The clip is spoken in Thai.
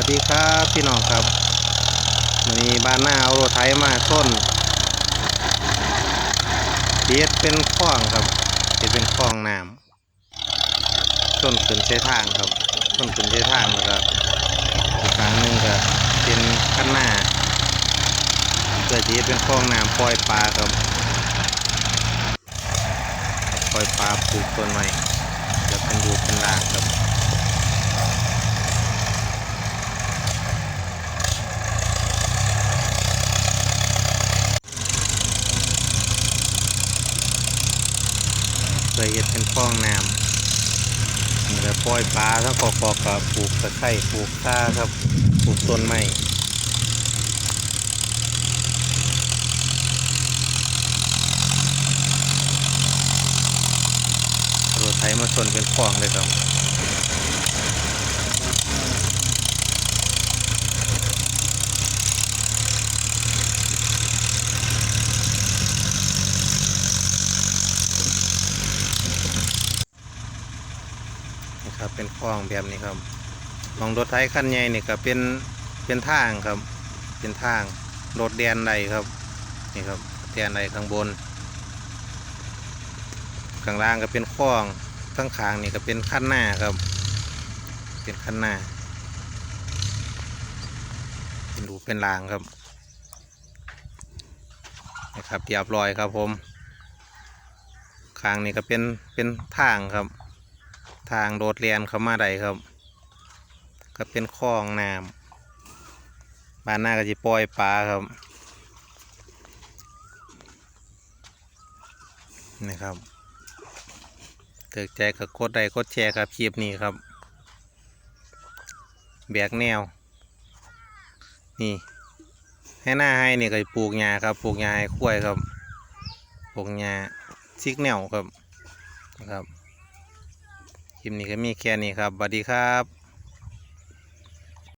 วัสดีครับพี่น้องครับวันนี้บ้านหน้าเอารถไถมาต้นเฮ็ดเป็นคลองครับเฮ็ดเป็นคลองน้ำต้นขึ้นใช้ทางครับต้นขึ้นใช้ทางแล้วก็อีกครั้งหนึ่งก็เป็นขั้นหน้าเพื่อที่จะเป็นคลองน้ำปล่อยปลาครับปล่อยปลาปลูกต้นไม้จะเป็นดูเป็นรางครับ ยเห็ดเป็นฟ้องน้ำแล้วปล่อยปลาถ้ากอกอกกับปลูกตะไคร้ปลูกข้าครับปลูกต้นไม้รถไถมาส่วนเป็นคลองเลยครับ นี่ครับเป็นคลองแบบนี้ครับมองรถไถคันใหญ่นี่ก็เป็นเป็นทางครับ เป็นทางรถแดนใดครับนี่ครับแดนใดข้างบนข้างล่างก็เป็นคลองข้างขางนี่ก็เป็นขั้นหน้าครับ เป็นขั้นหน้าเป็นรูเป็นรางครับนะครับเรียบร้อยครับผมข้างนี่ก็เป็นเป็นทางครับ ทางโดดเรียนเขามาใดครับ ก็เป็นคลองน้ำบ้านหน้าก็จะปล่อยปลาครับนี่ครับเกิดใจกับกดใดกดแชร์ครับคลิปนี้ครับ แบกแนว นี่ ให้หน้าให้นี่ก็ปลูกหญ้าครับ ปลูกหญ้าให้คุ้ยครับ ปลูกหญ้าซิกแนวครับนะครับ คลิปนี้ก็มีแค่นี้ครับสวัสดีครับ